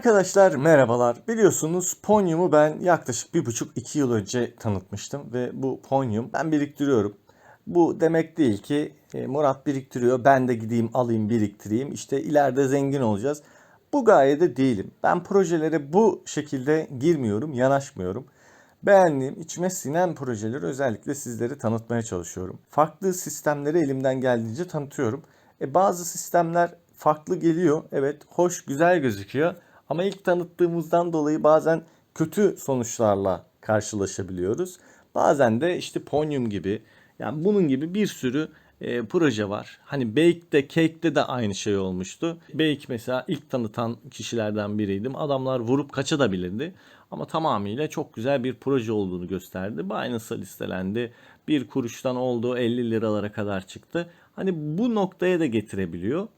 Arkadaşlar merhabalar. Biliyorsunuz Ponyum'u ben yaklaşık bir buçuk iki yıl önce tanıtmıştım ve bu Ponyum ben biriktiriyorum. Bu demek değil ki e, Murat biriktiriyor ben de gideyim alayım biriktireyim işte ileride zengin olacağız. Bu gayede değilim. Ben projelere bu şekilde girmiyorum, yanaşmıyorum. Beğendiğim, içime sinen projeleri özellikle sizlere tanıtmaya çalışıyorum. Farklı sistemleri elimden geldiğince tanıtıyorum. E, bazı sistemler farklı geliyor. Evet, hoş, güzel gözüküyor. Ama ilk tanıttığımızdan dolayı bazen kötü sonuçlarla karşılaşabiliyoruz. Bazen de işte Ponyum gibi, yani bunun gibi bir sürü e, proje var. Hani Bake'de, Cake'de de aynı şey olmuştu. Bake mesela ilk tanıtan kişilerden biriydim. Adamlar vurup kaçabilirdi. Ama tamamıyla çok güzel bir proje olduğunu gösterdi. Binance'a listelendi. Bir kuruştan oldu 50 liralara kadar çıktı. Hani bu noktaya da getirebiliyor.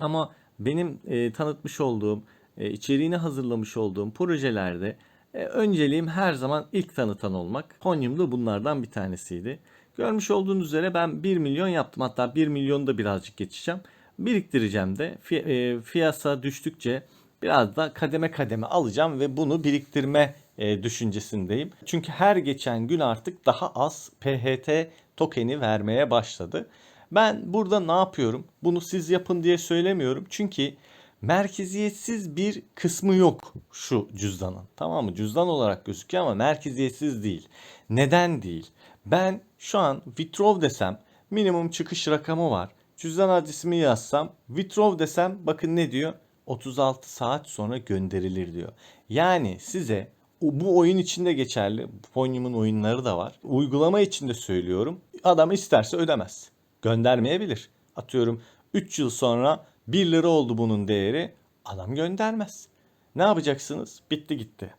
Ama benim e, tanıtmış olduğum, içeriğini hazırlamış olduğum projelerde e, önceliğim her zaman ilk tanıtan olmak. Ponyum da bunlardan bir tanesiydi. Görmüş olduğunuz üzere ben 1 milyon yaptım. Hatta 1 milyonu da birazcık geçeceğim. Biriktireceğim de e, fiyasa düştükçe biraz da kademe kademe alacağım ve bunu biriktirme e, düşüncesindeyim. Çünkü her geçen gün artık daha az PHT tokeni vermeye başladı. Ben burada ne yapıyorum? Bunu siz yapın diye söylemiyorum. Çünkü merkeziyetsiz bir kısmı yok şu cüzdanın. Tamam mı? Cüzdan olarak gözüküyor ama merkeziyetsiz değil. Neden değil? Ben şu an withdraw desem minimum çıkış rakamı var. Cüzdan adresimi yazsam withdraw desem bakın ne diyor? 36 saat sonra gönderilir diyor. Yani size bu oyun içinde geçerli. Ponyum'un oyunları da var. Uygulama içinde söylüyorum. Adam isterse ödemez. Göndermeyebilir. Atıyorum 3 yıl sonra 1 lira oldu bunun değeri. Adam göndermez. Ne yapacaksınız? Bitti gitti.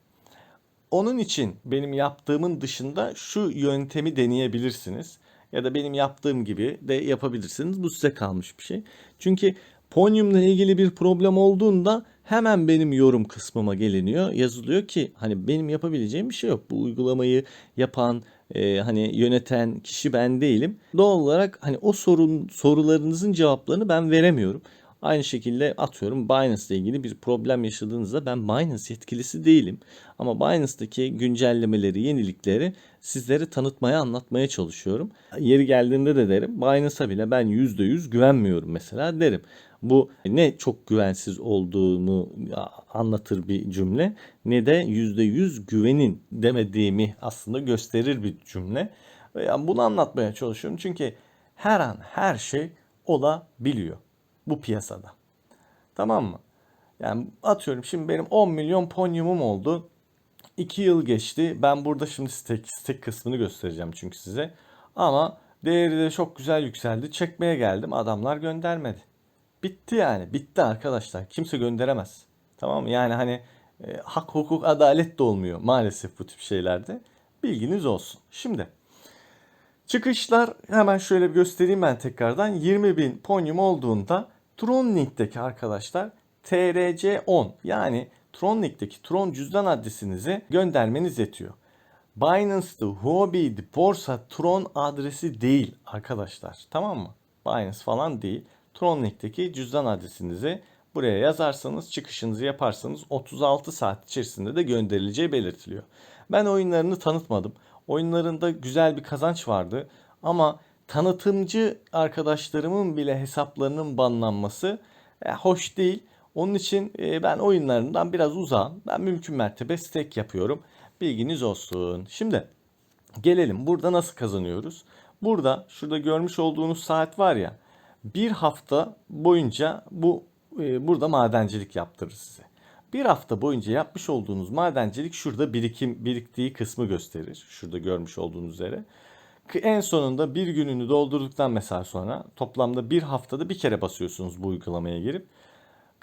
Onun için benim yaptığımın dışında şu yöntemi deneyebilirsiniz. Ya da benim yaptığım gibi de yapabilirsiniz. Bu size kalmış bir şey. Çünkü Ponyum'la ilgili bir problem olduğunda hemen benim yorum kısmıma geliniyor. Yazılıyor ki hani benim yapabileceğim bir şey yok. Bu uygulamayı yapan, e, hani yöneten kişi ben değilim. Doğal olarak hani o sorun sorularınızın cevaplarını ben veremiyorum. Aynı şekilde atıyorum Binance ile ilgili bir problem yaşadığınızda ben Binance yetkilisi değilim. Ama Binance'daki güncellemeleri, yenilikleri sizlere tanıtmaya, anlatmaya çalışıyorum. Yeri geldiğinde de derim Binance'a bile ben %100 güvenmiyorum mesela derim. Bu ne çok güvensiz olduğunu anlatır bir cümle ne de %100 güvenin demediğimi aslında gösterir bir cümle. Yani bunu anlatmaya çalışıyorum çünkü her an her şey olabiliyor bu piyasada. Tamam mı? Yani atıyorum şimdi benim 10 milyon ponyumum oldu. 2 yıl geçti. Ben burada şimdi stake, stake kısmını göstereceğim çünkü size. Ama değeri de çok güzel yükseldi. Çekmeye geldim. Adamlar göndermedi. Bitti yani. Bitti arkadaşlar. Kimse gönderemez. Tamam mı? Yani hani e, hak, hukuk, adalet de olmuyor maalesef bu tip şeylerde. Bilginiz olsun. Şimdi Çıkışlar hemen şöyle bir göstereyim ben tekrardan. 20 bin ponyum olduğunda Tron Link'teki arkadaşlar TRC10 yani Tron Link'teki Tron cüzdan adresinizi göndermeniz yetiyor. Binance'da, Huobi'de, borsa Tron adresi değil arkadaşlar. Tamam mı? Binance falan değil. Tron Link'teki cüzdan adresinizi buraya yazarsanız çıkışınızı yaparsanız 36 saat içerisinde de gönderileceği belirtiliyor. Ben oyunlarını tanıtmadım. Oyunlarında güzel bir kazanç vardı ama tanıtımcı arkadaşlarımın bile hesaplarının banlanması e, hoş değil. Onun için e, ben oyunlarından biraz uzağım. Ben mümkün mertebe stake yapıyorum. Bilginiz olsun. Şimdi gelelim burada nasıl kazanıyoruz? Burada şurada görmüş olduğunuz saat var ya bir hafta boyunca bu e, burada madencilik yaptırır size. Bir hafta boyunca yapmış olduğunuz madencilik şurada birikim biriktiği kısmı gösterir. Şurada görmüş olduğunuz üzere. En sonunda bir gününü doldurduktan mesela sonra toplamda bir haftada bir kere basıyorsunuz bu uygulamaya girip.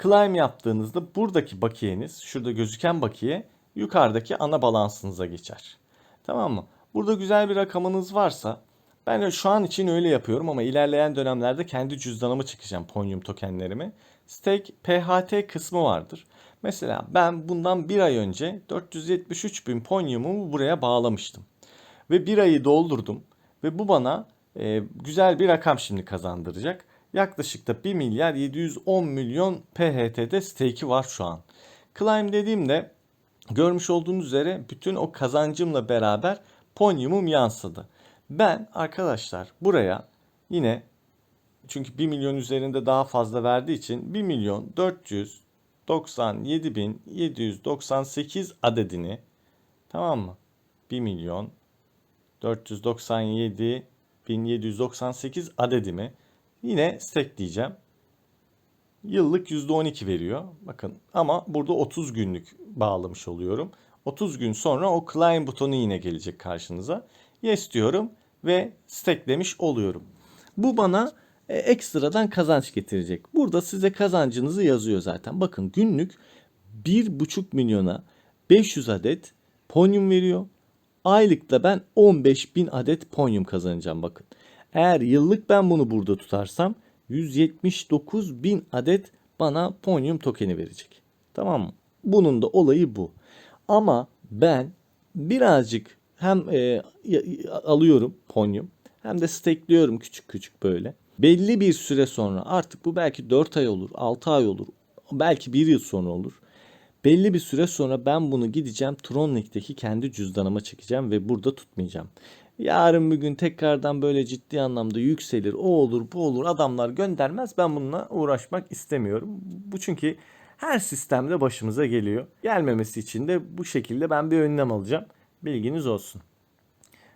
Climb yaptığınızda buradaki bakiyeniz, şurada gözüken bakiye yukarıdaki ana balansınıza geçer. Tamam mı? Burada güzel bir rakamınız varsa ben şu an için öyle yapıyorum ama ilerleyen dönemlerde kendi cüzdanımı çıkacağım Ponyum tokenlerimi. Stake PHT kısmı vardır. Mesela ben bundan bir ay önce 473 bin Ponyum'umu buraya bağlamıştım. Ve bir ayı doldurdum. Ve bu bana e, güzel bir rakam şimdi kazandıracak. Yaklaşık da 1 milyar 710 milyon PHT'de stake'i var şu an. Climb dediğimde görmüş olduğunuz üzere bütün o kazancımla beraber Ponyum'um yansıdı. Ben arkadaşlar buraya yine çünkü 1 milyon üzerinde daha fazla verdiği için 1 milyon 497 bin 798 adedini tamam mı? 1 milyon 497 bin 798 adedimi yine stackleyeceğim. Yıllık %12 veriyor. Bakın ama burada 30 günlük bağlamış oluyorum. 30 gün sonra o claim butonu yine gelecek karşınıza. Yes diyorum ve stacklemiş oluyorum. Bu bana e, ekstradan kazanç getirecek. Burada size kazancınızı yazıyor zaten. Bakın günlük 1,5 milyona 500 adet ponyum veriyor. Aylıkta ben 15 bin adet ponyum kazanacağım bakın. Eğer yıllık ben bunu burada tutarsam 179 bin adet bana ponyum tokeni verecek. Tamam mı? Bunun da olayı bu. Ama ben birazcık hem e, alıyorum ponyum hem de stakeliyorum küçük küçük böyle. Belli bir süre sonra artık bu belki 4 ay olur, 6 ay olur, belki 1 yıl sonra olur. Belli bir süre sonra ben bunu gideceğim Tronlink'teki kendi cüzdanıma çekeceğim ve burada tutmayacağım. Yarın bir gün tekrardan böyle ciddi anlamda yükselir, o olur, bu olur, adamlar göndermez. Ben bununla uğraşmak istemiyorum. Bu çünkü her sistemde başımıza geliyor. Gelmemesi için de bu şekilde ben bir önlem alacağım. Bilginiz olsun.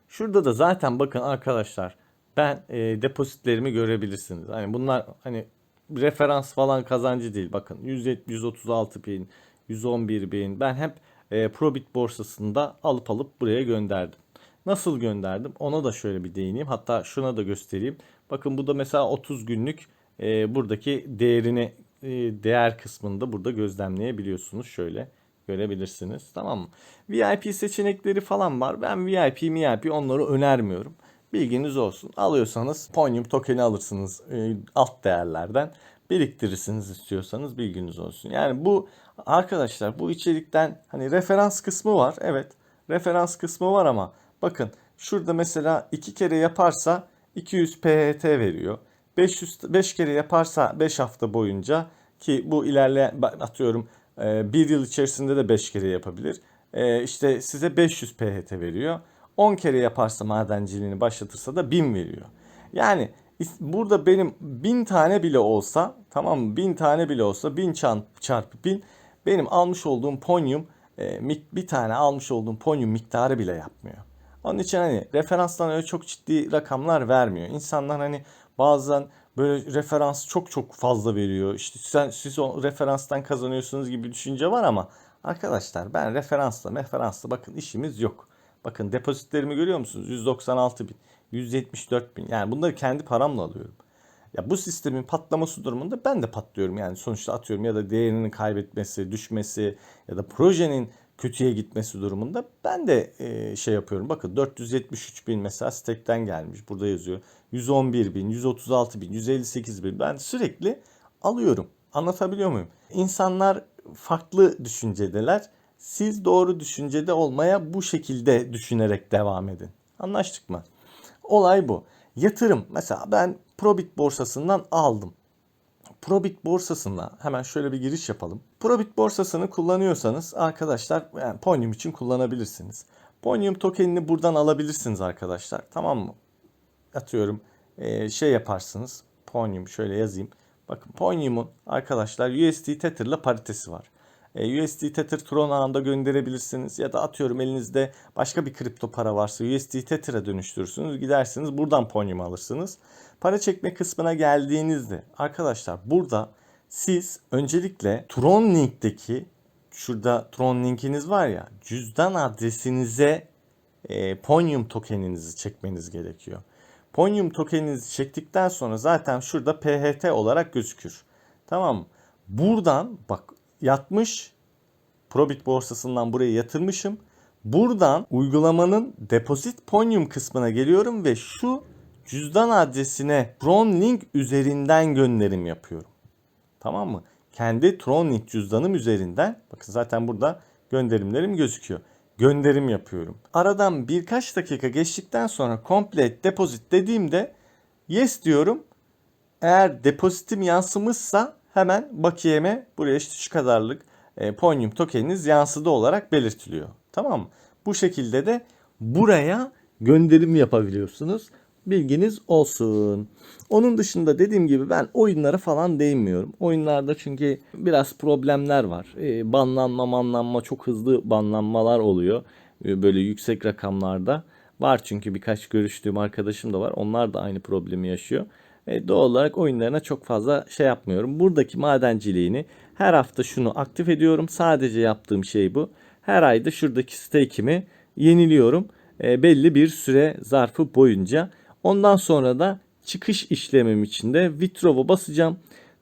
Şurada da zaten bakın arkadaşlar ben e, depozitlerimi görebilirsiniz. Hani bunlar hani referans falan kazancı değil. Bakın 170, 136 bin, 111 bin. Ben hep e, Probit borsasında alıp alıp buraya gönderdim. Nasıl gönderdim? Ona da şöyle bir değineyim. Hatta şuna da göstereyim. Bakın bu da mesela 30 günlük e, buradaki değerini e, değer kısmında burada gözlemleyebiliyorsunuz. Şöyle görebilirsiniz. Tamam mı? VIP seçenekleri falan var. Ben VIP, MIP onları önermiyorum. Bilginiz olsun. Alıyorsanız Ponyum tokeni alırsınız e, alt değerlerden. Biriktirirsiniz istiyorsanız bilginiz olsun. Yani bu arkadaşlar bu içerikten hani referans kısmı var. Evet referans kısmı var ama bakın şurada mesela iki kere yaparsa 200 PHT veriyor. 500 5 kere yaparsa 5 hafta boyunca ki bu ilerleyen atıyorum e, bir yıl içerisinde de 5 kere yapabilir. E, işte size 500 PHT veriyor. 10 kere yaparsa madenciliğini başlatırsa da 1000 veriyor. Yani burada benim 1000 tane bile olsa tamam mı? 1000 tane bile olsa 1000 çarpı, çarpı 1000 benim almış olduğum ponyum e, bir tane almış olduğum ponyum miktarı bile yapmıyor. Onun için hani referanstan öyle çok ciddi rakamlar vermiyor. İnsanlar hani bazen böyle referans çok çok fazla veriyor. İşte sen siz o referanstan kazanıyorsunuz gibi düşünce var ama arkadaşlar ben referansla referansla bakın işimiz yok. Bakın depozitlerimi görüyor musunuz? 196 bin, 174 bin. Yani bunları kendi paramla alıyorum. Ya bu sistemin patlaması durumunda ben de patlıyorum. Yani sonuçta atıyorum ya da değerinin kaybetmesi, düşmesi ya da projenin kötüye gitmesi durumunda ben de e, şey yapıyorum. Bakın 473 bin mesela stack'ten gelmiş. Burada yazıyor. 111 bin, 136 bin, 158 bin. Ben sürekli alıyorum. Anlatabiliyor muyum? İnsanlar farklı düşüncedeler. Siz doğru düşüncede olmaya bu şekilde düşünerek devam edin. Anlaştık mı? Olay bu. Yatırım. Mesela ben Probit borsasından aldım. Probit borsasına hemen şöyle bir giriş yapalım. Probit borsasını kullanıyorsanız arkadaşlar yani Ponyum için kullanabilirsiniz. Ponyum tokenini buradan alabilirsiniz arkadaşlar. Tamam mı? Atıyorum eee, şey yaparsınız. Ponyum şöyle yazayım. Bakın Ponyum'un arkadaşlar USD Tether'la paritesi var. E, USD Tether Tron ağında gönderebilirsiniz ya da atıyorum elinizde başka bir kripto para varsa USD Tether'a dönüştürürsünüz. Gidersiniz buradan Ponyum alırsınız. Para çekme kısmına geldiğinizde arkadaşlar burada siz öncelikle Tron Link'teki şurada Tron linkiniz var ya cüzdan adresinize e, Ponyum tokeninizi çekmeniz gerekiyor. Ponyum tokeninizi çektikten sonra zaten şurada PHT olarak gözükür. Tamam mı? Buradan bak yatmış Probit borsasından buraya yatırmışım. Buradan uygulamanın depozit Ponyum kısmına geliyorum ve şu cüzdan adresine Tron Link üzerinden gönderim yapıyorum. Tamam mı? Kendi Tronlink cüzdanım üzerinden bakın zaten burada gönderimlerim gözüküyor. Gönderim yapıyorum. Aradan birkaç dakika geçtikten sonra complete deposit dediğimde yes diyorum. Eğer depozitim yansımışsa hemen bakiyeme buraya işte şu kadarlık e, Ponyum tokeniniz yansıdı olarak belirtiliyor. Tamam mı? Bu şekilde de buraya gönderim yapabiliyorsunuz. Bilginiz olsun. Onun dışında dediğim gibi ben oyunlara falan değinmiyorum. Oyunlarda çünkü biraz problemler var. E, banlanma manlanma çok hızlı banlanmalar oluyor. E, böyle yüksek rakamlarda. Var çünkü birkaç görüştüğüm arkadaşım da var. Onlar da aynı problemi yaşıyor. E, doğal olarak oyunlarına çok fazla şey yapmıyorum. Buradaki madenciliğini her hafta şunu aktif ediyorum. Sadece yaptığım şey bu. Her ayda şuradaki stake'imi yeniliyorum. E, belli bir süre zarfı boyunca. Ondan sonra da çıkış işlemim için de Vitrov'a basacağım.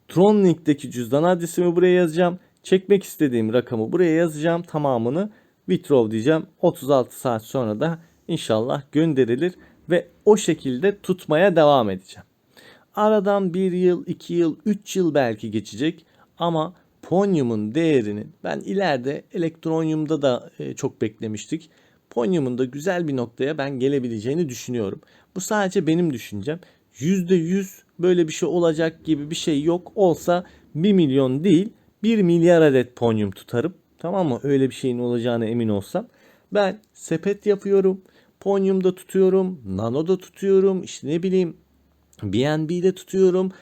Tron Link'teki cüzdan adresimi buraya yazacağım. Çekmek istediğim rakamı buraya yazacağım. Tamamını Vitrov diyeceğim. 36 saat sonra da inşallah gönderilir ve o şekilde tutmaya devam edeceğim. Aradan bir yıl, iki yıl, üç yıl belki geçecek ama Ponyum'un değerinin ben ileride Elektronyum'da da e, çok beklemiştik. Ponyum'un da güzel bir noktaya ben gelebileceğini düşünüyorum. Bu sadece benim düşüncem. %100 böyle bir şey olacak gibi bir şey yok. Olsa 1 milyon değil 1 milyar adet Ponyum tutarım. Tamam mı? Öyle bir şeyin olacağına emin olsam. Ben sepet yapıyorum. Ponyum'da tutuyorum. Nano'da tutuyorum. İşte ne bileyim BNB'de tutuyorum.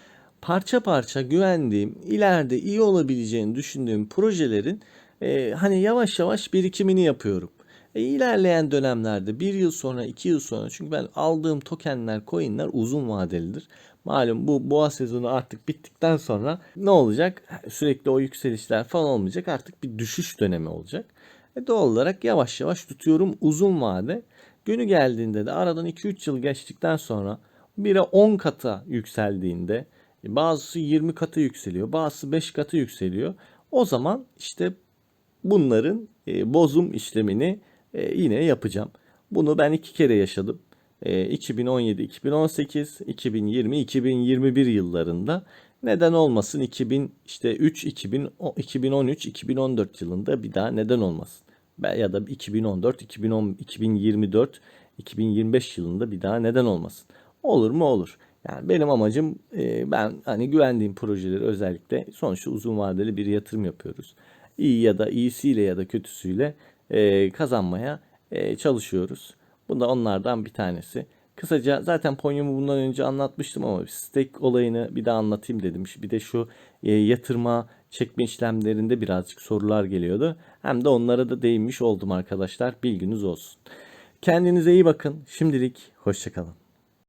Parça parça güvendiğim, ileride iyi olabileceğini düşündüğüm projelerin e, hani yavaş yavaş birikimini yapıyorum. E, ilerleyen dönemlerde bir yıl sonra, iki yıl sonra çünkü ben aldığım tokenler, coinler uzun vadelidir. Malum bu boğa sezonu artık bittikten sonra ne olacak? Sürekli o yükselişler falan olmayacak. Artık bir düşüş dönemi olacak. E, doğal olarak yavaş yavaş tutuyorum uzun vade. Günü geldiğinde de aradan 2-3 yıl geçtikten sonra biri 10 kata yükseldiğinde e, bazısı 20 katı yükseliyor, bazısı 5 katı yükseliyor. O zaman işte bunların e, bozum işlemini e, yine yapacağım. Bunu ben iki kere yaşadım. E, 2017, 2018, 2020, 2021 yıllarında neden olmasın 2000 işte 3 2000 2013 2014 yılında bir daha neden olmasın. Ya da 2014 2010 2024 2025 yılında bir daha neden olmasın. Olur mu olur. Yani benim amacım e, ben hani güvendiğim projeleri özellikle sonuçta uzun vadeli bir yatırım yapıyoruz. İyi ya da iyisiyle ya da kötüsüyle e, kazanmaya e, çalışıyoruz. Bu da onlardan bir tanesi. Kısaca zaten Ponyum'u bundan önce anlatmıştım ama stake olayını bir daha anlatayım dedim. Bir de şu e, yatırma, çekme işlemlerinde birazcık sorular geliyordu. Hem de onlara da değinmiş oldum arkadaşlar. Bilginiz olsun. Kendinize iyi bakın. Şimdilik hoşçakalın.